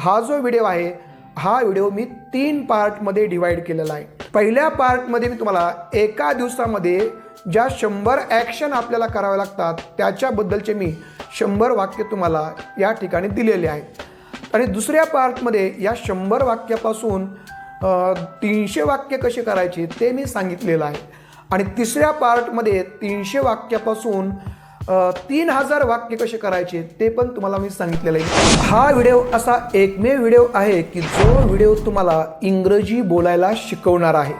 हा जो व्हिडिओ आहे हा व्हिडिओ मी तीन पार्टमध्ये डिवाईड केलेला आहे. पहिल्या पार्टमध्ये मी तुम्हाला एका दिवसामध्ये ज्या शंभर ॲक्शन आपल्याला करावे लागतात त्याच्याबद्दलचे मी शंभर वाक्य तुम्हाला या ठिकाणी दिलेले आहेत. आणि दुसऱ्या पार्टमध्ये या शंभर वाक्यापासून तीनशे वाक्य कसे करायचे ते मी सांगितलेलं आहे. आणि तिसऱ्या पार्टमध्ये तीनशे वाक्यापासून तीन हजार वाक्य कसे करायचे ते पण तुम्हाला मी सांगितलेलं आहे. हा व्हिडिओ असा एकमेव व्हिडिओ आहे की जो व्हिडिओ तुम्हाला इंग्रजी बोलायला शिकवणार आहे.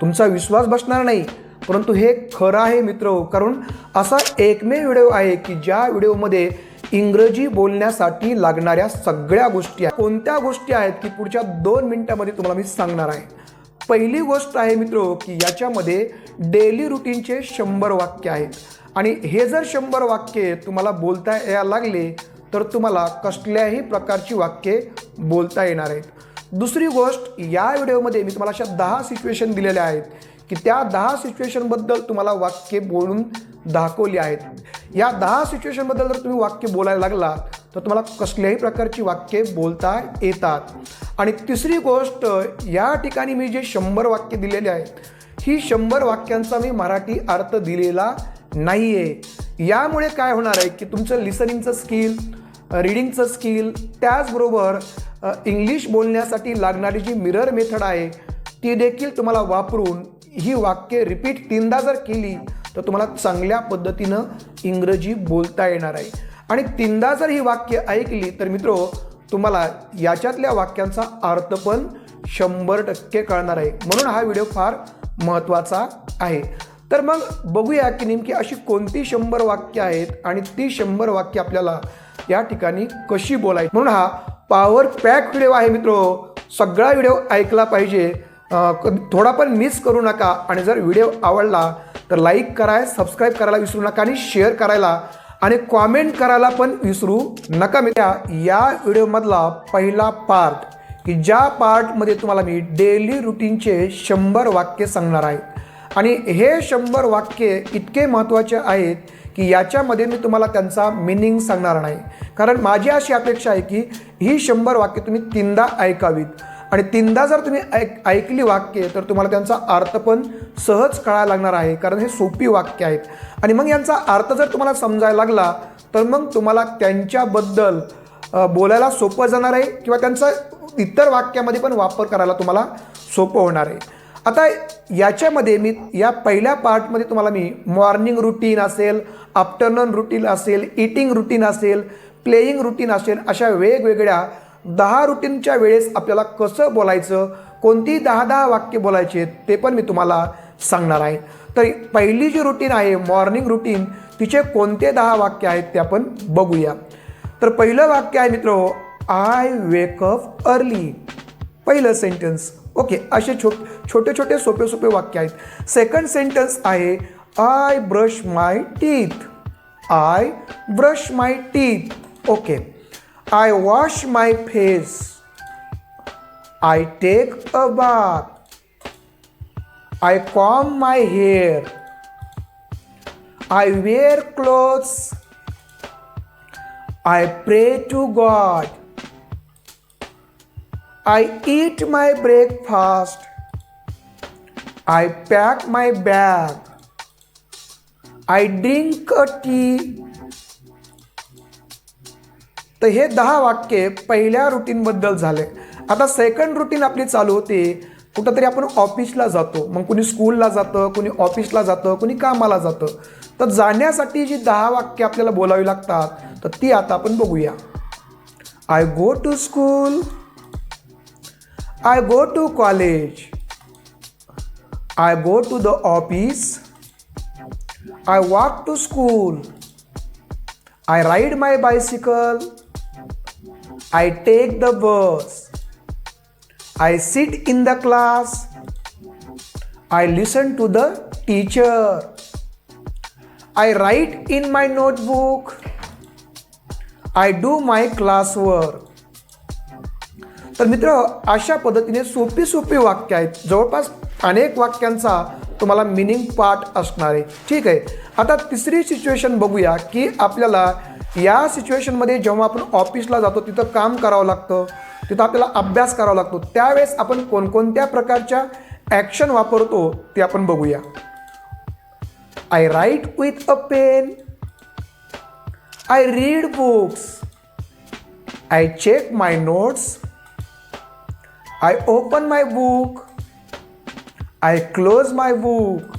तुमचा विश्वास बसणार नाही परंतु हे खरं आहे मित्र कारण असा एकमेव व्हिडिओ आहे की ज्या व्हिडिओमध्ये इंग्रजी बोलण्यासाठी लागणाऱ्या सगळ्या गोष्टी आहेत. कोणत्या गोष्टी आहेत की पुढच्या दोन मिनिटामध्ये तुम्हाला मी सांगणार आहे. पहिली गोष्ट आहे मित्र की याच्यामध्ये डेली रुटीनचे शंभर वाक्य आहेत. आणि हे जर शंभर वाक्य तुम्हाला बोलता यायला लागले तर तुम्हाला कसल्याही प्रकारची वाक्ये बोलता येणार आहेत. दुसरी गोष्ट या व्हिडिओमध्ये मी तुम्हाला अशा दहा सिच्युएशन दिलेल्या आहेत की त्या दहा सिच्युएशनबद्दल तुम्हाला वाक्य बोलून दाखवली आहेत. या दहा सिच्युएशनबद्दल जर तुम्ही वाक्य बोलायला लागला तर तुम्हाला कसल्याही प्रकारची वाक्ये बोलता येतात. आणि तिसरी गोष्ट या ठिकाणी मी जे शंभर वाक्य दिलेले आहेत ही शंभर वाक्यांचा मी मराठी अर्थ दिलेला नाही आहे यामुळे काय होणार आहे की तुमचं लिसनिंगचं स्किल रीडिंगचं स्किल त्याचबरोबर इंग्लिश बोलण्यासाठी लागणारी जी मिरर मेथड आहे ती देखील तुम्हाला वापरून ही वाक्य रिपीट तीनदा जर केली तर तुम्हाला चांगल्या पद्धतीनं इंग्रजी बोलता येणार आहे. आणि तीनदा जर ही वाक्य ऐकली तर मित्रो तुम्हाला याच्यातल्या वाक्यांचा अर्थ पण शंभर टक्के कळणार आहे. म्हणून हा व्हिडिओ फार महत्त्वाचा आहे. तर मग बघूया की नेमकी अशी कोणती शंभर वाक्य आहेत आणि ती शंभर वाक्य आपल्याला या ठिकाणी कशी बोलायची? म्हणून हा पॉवर पॅक व्हिडिओ आहे मित्रो. सगळा व्हिडिओ ऐकला पाहिजे. थोडा पण मिस करू नका. आणि जर व्हिडिओ आवडला तर लाईक करा सबस्क्राईब करायला विसरू नका आणि शेअर करायला आणि कॉमेंट करायला पण विसरू नका मित्रा. या व्हिडिओमधला पहिला पार्ट की ज्या पार्टमध्ये तुम्हाला मी डेली रुटीनचे शंभर वाक्य सांगणार आहे. आणि हे शंभर वाक्य इतके महत्त्वाचे आहेत की याच्यामध्ये मी तुम्हाला त्यांचा मिनिंग सांगणार नाही. कारण माझी अशी अपेक्षा आहे की ही शंभर वाक्य तुम्ही तीनदा ऐकावीत. आणि तीनदा जर तुम्ही ऐक ऐकली वाक्य तर तुम्हाला त्यांचा अर्थ पण सहज कळायला लागणार आहे कारण हे सोपी वाक्य आहेत. आणि मग यांचा अर्थ जर तुम्हाला समजायला लागला तर मग तुम्हाला त्यांच्याबद्दल बोलायला सोपं जाणार आहे किंवा त्यांचा इतर वाक्यामध्ये पण वापर करायला तुम्हाला सोपं होणार आहे. आता याच्यामध्ये मी या पहिल्या पार्टमध्ये तुम्हाला मी मॉर्निंग रुटीन असेल आफ्टरनून रुटीन असेल इटिंग रुटीन असेल प्लेईंग रुटीन असेल अशा वेगवेगळ्या दहा रुटीनच्या वेळेस आपल्याला कसं बोलायचं कोणती दहा दहा वाक्य बोलायचे ते पण मी तुम्हाला सांगणार आहे. तर पहिली जी रुटीन आहे मॉर्निंग रुटीन तिचे कोणते दहा वाक्य आहेत ते आपण बघूया. तर पहिलं वाक्य आहे मित्र आय वेकअप अर्ली पहिलं सेंटेन्स ओके असे छो छोटे छोटे सोपे सोपे वाक्य आहेत. सेकंड सेंटेन्स आहे I brush my teeth I brush my teeth okay I wash my face. I take a bath. I comb my hair. I wear clothes. I pray to God. I eat my breakfast. I pack my bag. I drink a tea. तर हे दहा वाक्य पहिल्या रुटीनबद्दल झाले. आता second routine आपली चालू होते. कुठंतरी आपण ऑफिसला जातो. मग कुणी स्कूलला जातं कुणी ऑफिसला जातं कुणी कामाला जातं. तर जाण्यासाठी जी दहा वाक्य आपल्याला बोलावी लागतात तर ती आता आपण बघूया. I go to school I go to college I go to the office I walk to school I ride my bicycle I take the bus I sit in the class I listen to the teacher I write in my notebook I do my classwork तर मित्र अशा पद्धतीने सोपी सोपी वाक्य आहेत जवळपास अनेक वाक्यांचा तुम्हाला मिनिंग पार्ट असणार आहे ठीक आहे आता तिसरी सिच्युएशन बघूया की आपल्याला या सिच्युएशनमध्ये जेव्हा आपण ऑफिसला जातो तिथं काम करावं लागतं तिथं आपल्याला अभ्यास करावा लागतो त्यावेळेस आपण कोणकोणत्या प्रकारच्या ॲक्शन वापरतो ते आपण बघूया. I write with a pen I read books I check my notes I open my book I close my book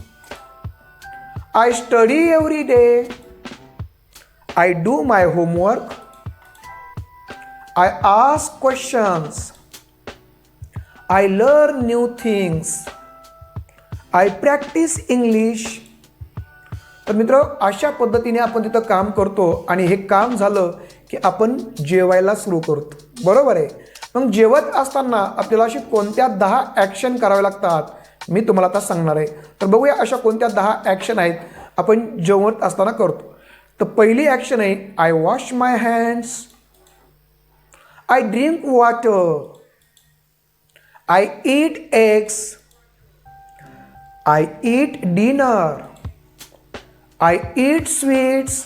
I study every day I do my homework I ask questions I learn new things I practise English तर मित्र अशा पद्धतीने आपण तिथं काम करतो आणि हे काम झालं की आपण जेवायला सुरू करतो. बरोबर आहे? मग जेवत असताना आपल्याला अशी कोणत्या दहा ॲक्शन करावे लागतात? मी तुम्हाला आता सांगणार आहे. तर बघूया अशा कोणत्या दहा ॲक्शन आहेत आपण जेवत असताना करतो. तर पहिली ॲक्शन आहे I wash my hands I drink water I eat eggs I eat dinner I eat sweets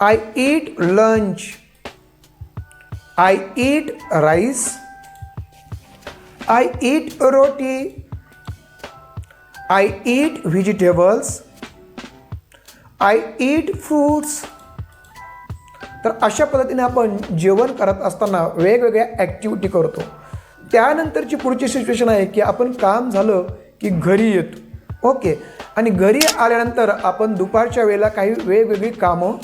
I eat lunch I eat rice I eat roti I eat vegetables I eat fruits तर अशा पद्धतीने आपण जेवण करत असताना वेगवेगळ्या activity करतो. त्यानंतरची पुढची सिच्युएशन आहे की आपण काम झालं की घरी येतो. ओके आणि घरी आल्यानंतर आपण दुपारच्या वेळेला काही वेगवेगळी कामं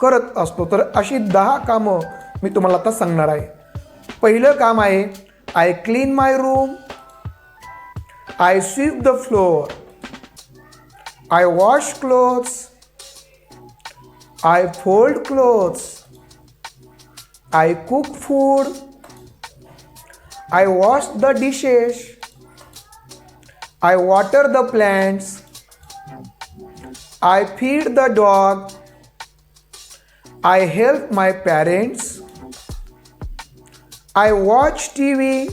करत असतो. तर अशी दहा कामं मी तुम्हाला आता सांगणार आहे. पहिलं काम आहे I clean my room I sweep the floor I wash clothes I fold clothes. I cook food I wash the dishes. I water the plants. I feed the dog I help my parents I watch T V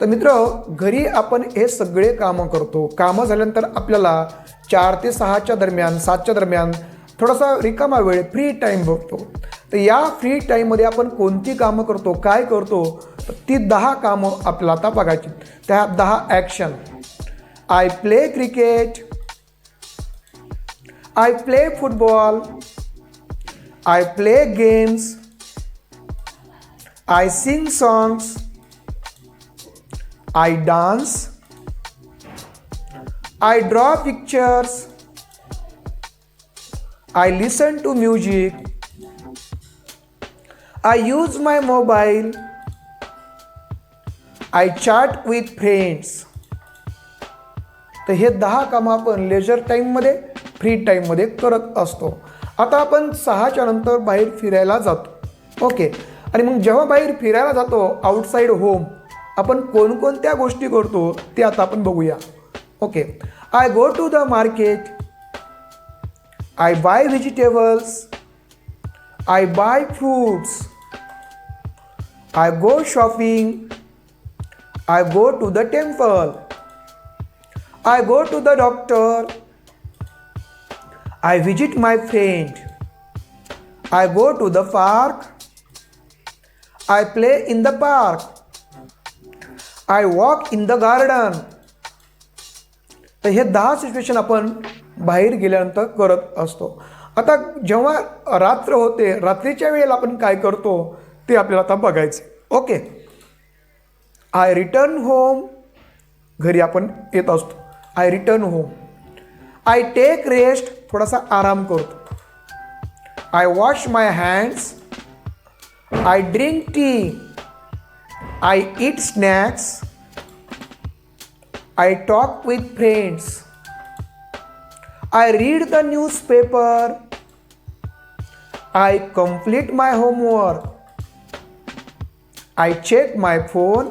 तर मित्र घरी आपण हे सगळे कामं करतो कामं झाल्यानंतर आपल्याला चार ते सहाच्या दरम्यान सातच्या दरम्यान थोडासा रिकामा वेळ फ्री टाईम बघतो. तर या फ्री टाईममध्ये आपण कोणती कामं करतो काय करतो ती दहा कामं आपल्याला आता बघायची. त्या दहा action I play cricket I play football I play games I sing songs I dance I draw pictures I listen to music I use my mobile I chat with friends तर हे दहा कामं आपण लेजर टाईममध्ये free टाईममध्ये करत असतो. आता आपण सहाच्या नंतर बाहेर फिरायला जातो. ओके आणि मग जेव्हा बाहेर फिरायला जातो आउटसाईड होम आपण कोणकोणत्या गोष्टी करतो ते आता आपण बघूया. Okay I go to the market, I buy vegetables, I buy fruits, I go shopping, I go to the temple, I go to the doctor, I visit my friend, I go to the park, I play in the park, I walk in the garden. तर हे दहा situation आपण बाहेर गेल्यानंतर करत असतो. आता जेव्हा रात्र होते रात्रीच्या वेळेला आपण काय करतो ते आपल्याला आता बघायचं ओके आय रिटर्न होम घरी आपण येत असतो. I return home I take rest थोडासा आराम करतो. I wash my hands I drink tea I eat snacks I talk with friends I read the newspaper I complete my homework I check my phone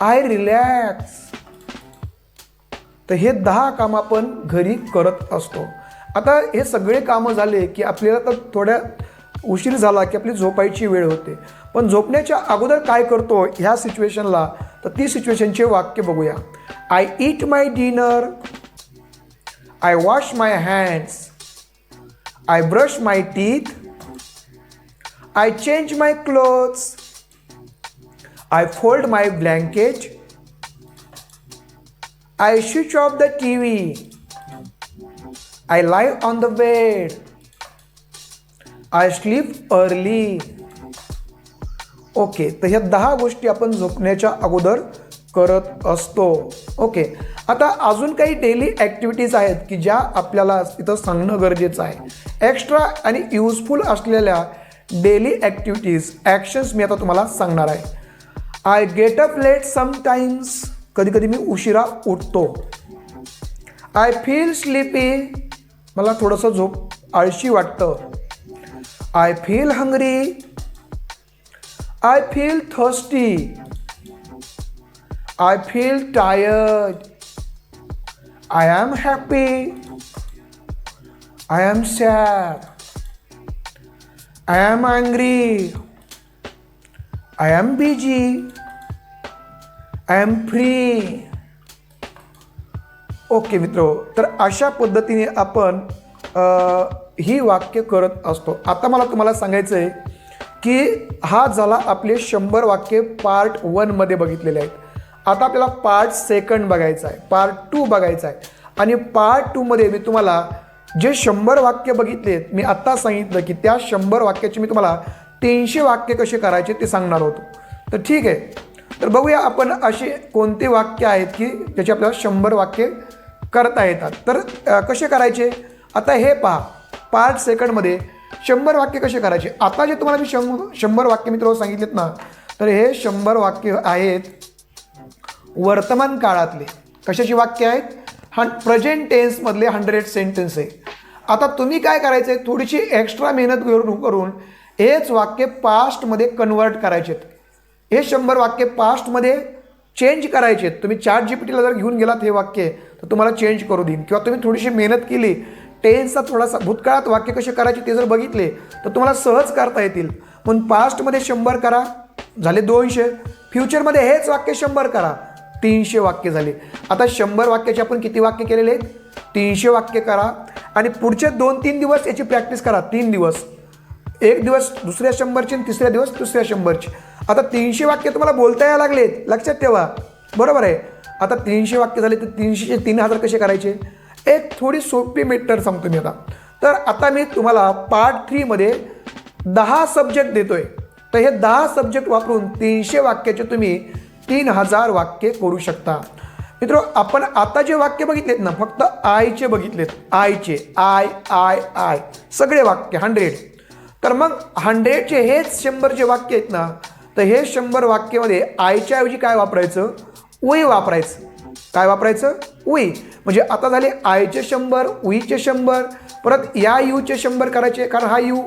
I relax तर हे दहा काम आपण घरी करत असतो. आता हे सगळे कामं झाले की आपल्याला तर थोड्या उशीर झाला की आपली झोपायची वेळ होते. पण झोपण्याच्या अगोदर काय करतो ह्या सिच्युएशनला तर ती सिच्युएशनचे वाक्य बघूया. I eat my dinner I wash my hands I brush my teeth I change my clothes I fold my blanket I switch off the T V I live on the bed I sleep early okay तर ह्या दहा गोष्टी आपण झोपण्याच्या अगोदर करत असतो. Okay आता अजून काही डेली ॲक्टिव्हिटीज आहेत की ज्या आपल्याला इथं सांगणं गरजेचं आहे. एक्स्ट्रा आणि युजफुल असलेल्या डेली ॲक्टिव्हिटीज ॲक्शन्स मी आता तुम्हाला सांगणार आहे. I get up late sometimes कधी कधी मी उशिरा उठतो. आय फील स्लीपी मला थोडंसं झोप आळशी वाटतं. I feel hungry I feel thirsty I feel tired. I am happy. I am sad. I am angry I am busy. I am free okay मित्र तर अशा पद्धतीने आपण ही वाक्य करत असतो आता मला तुम्हाला सांगायचं आहे की हा झाला आपले शंभर वाक्य पार्ट वनमध्ये बघितलेले आहेत. आता आपल्याला पार्ट सेकंड बघायचा आहे. पार्ट टू बघायचा आहे. आणि पार्ट टूमध्ये मी तुम्हाला जे शंभर वाक्य बघितलेत मी आत्ता सांगितलं की त्या शंभर वाक्याची मी तुम्हाला तीनशे वाक्य कसे करायचे ते सांगणार होतो. तर ठीक आहे. तर बघूया आपण असे कोणते वाक्य आहेत की ज्याचे आपल्याला शंभर वाक्य करता येतात. तर कसे करायचे? आता हे पहा. पार्ट सेकंडमध्ये शंभर वाक्य कसे करायचे? आता जे तुम्हाला मी शंभर शंभर वाक्य मित्र हो सांगितलेत ना तर हे शंभर वाक्य आहेत वर्तमान काळातले. कशाची वाक्य आहेत? हं प्रेझेंट टेन्समधले हंड्रेड सेंटेन्स आहे. आता तुम्ही काय करायचं आहे थोडीशी एक्स्ट्रा मेहनत करून करून हेच वाक्य पास्टमध्ये कन्वर्ट करायचे हे शंभर वाक्य पास्टमध्ये चेंज करायचे आहेत तुम्ही चार जी पी टीला जर घेऊन गेलात हे वाक्य तर तुम्हाला चेंज करू देईन. किंवा तुम्ही थोडीशी मेहनत केली टेन्सचा थोडासा भूतकाळात वाक्य कसे करायचे ते जर बघितले तर तुम्हाला सहज करता येतील. पण पास्टमध्ये शंभर करा झाले दोनशे. फ्युचरमध्ये हेच वाक्य शंभर करा तीनशे वाक्य झाले. आता शंभर वाक्याचे आपण किती वाक्य केलेले आहेत? तीनशे वाक्य करा. आणि पुढचे दोन तीन दिवस याची प्रॅक्टिस करा तीन दिवस. एक दिवस दुसऱ्या शंभरची आणि तिसऱ्या दिवस दुसऱ्या शंभरची. आता तीनशे वाक्य तुम्हाला बोलता यायला लागलेत लक्षात ठेवा. बरोबर आहे. आता तीनशे वाक्य झाले तर तीनशेचे तीन हजार कसे करायचे? एक थोडी सोपी मेटर सांगतो मी आता. तर आता मी तुम्हाला पार्ट थ्रीमध्ये दहा सब्जेक्ट देतोय. तर हे दहा सब्जेक्ट वापरून तीनशे वाक्याचे तुम्ही तीन हजार वाक्य करू शकता. मित्र आपण आता जे वाक्य बघितलेत ना फक्त आयचे बघितलेत. आयचे आय आय आय सगळे वाक्य हंड्रेड तर मग हंड्रेडचे हेच शंभरचे वाक्य आहेत ना तर हे शंभर वाक्यामध्ये आयच्या ऐवजी काय वापरायचं? वय वापरायचं. काय वापरायचं? उई. म्हणजे आता झाले आयचे शंभर उईचे शंभर परत या यूचे शंभर करायचे कारण हा यू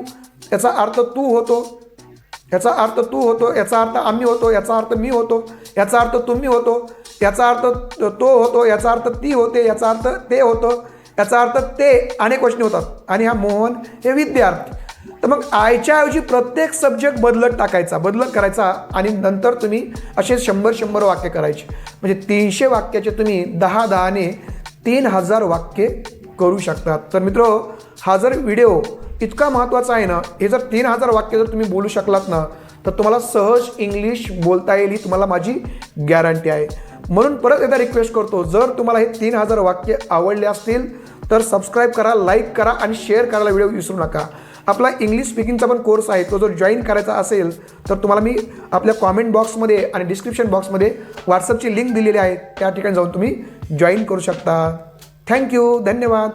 याचा अर्थ तू होतो. याचा अर्थ तू होतो याचा अर्थ आम्ही होतो याचा अर्थ मी होतो याचा अर्थ तुम्ही होतो याचा अर्थ तो होतो याचा अर्थ ती होते याचा अर्थ ते होतं याचा अर्थ ते अनेक गोष्टी होतात. आणि हा मोहन हे विद्यार्थी. तर मग आयच्या ऐवजी प्रत्येक सब्जेक्ट बदलत टाकायचा बदलत करायचा आणि नंतर तुम्ही असे शंभर शंभर वाक्य करायचे. म्हणजे तीनशे वाक्याचे तुम्ही दहा दहाने तीन हजार वाक्य करू शकतात तर मित्र हा जर व्हिडिओ इतका महत्त्वाचा आहे ना हे जर तीन हजार वाक्य जर तुम्ही बोलू शकलात ना तर तुम्हाला सहज इंग्लिश बोलता येईल ही तुम्हाला माझी गॅरंटी आहे. म्हणून परत एकदा रिक्वेस्ट करतो जर तुम्हाला हे तीन हजार वाक्य आवडले असतील तर सबस्क्राईब करा लाईक करा आणि शेअर करायला व्हिडिओ विसरू नका. आपला इंग्लिश स्पीकिंगचा पण कोर्स आहे तो जर जॉईन करायचा असेल तर तुम्हाला मी आपल्या कॉमेंट बॉक्समध्ये आणि डिस्क्रिप्शन बॉक्समध्ये व्हॉट्सअपची लिंक दिलेली आहे. त्या ठिकाणी जाऊन तुम्ही जॉईन करू शकता. थँक्यू धन्यवाद.